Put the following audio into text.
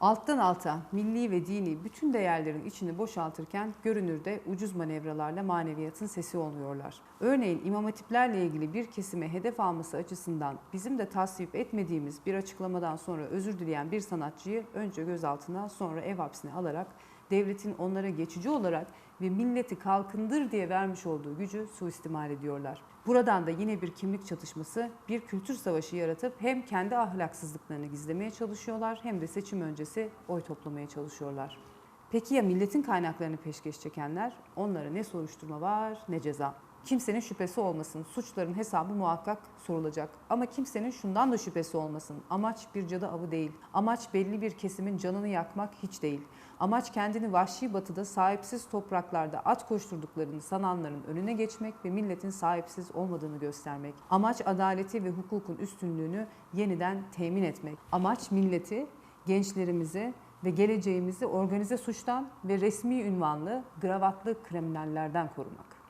Alttan alta milli ve dini bütün değerlerin içini boşaltırken görünürde ucuz manevralarla maneviyatın sesi oluyorlar. Örneğin imam hatiplerle ilgili bir kesime hedef alması açısından bizim de tasvip etmediğimiz bir açıklamadan sonra özür dileyen bir sanatçıyı önce gözaltına sonra ev hapsine alarak devletin onlara geçici olarak ve milleti kalkındır diye vermiş olduğu gücü suistimal ediyorlar. Buradan da yine bir kimlik çatışması, bir kültür savaşı yaratıp hem kendi ahlaksızlıklarını gizlemeye çalışıyorlar hem de seçim öncesi oy toplamaya çalışıyorlar. Peki ya milletin kaynaklarını peşkeş çekenler? Onlara ne soruşturma var ne ceza. Kimsenin şüphesi olmasın. Suçların hesabı muhakkak sorulacak. Ama kimsenin şundan da şüphesi olmasın. Amaç bir cadı avı değil. Amaç belli bir kesimin canını yakmak hiç değil. Amaç kendini vahşi batıda sahipsiz topraklarda at koşturduklarını sananların önüne geçmek ve milletin sahipsiz olmadığını göstermek. Amaç adaleti ve hukukun üstünlüğünü yeniden temin etmek. Amaç milleti, gençlerimizi ve geleceğimizi organize suçtan ve resmi ünvanlı gravatlı kriminallerden korumak.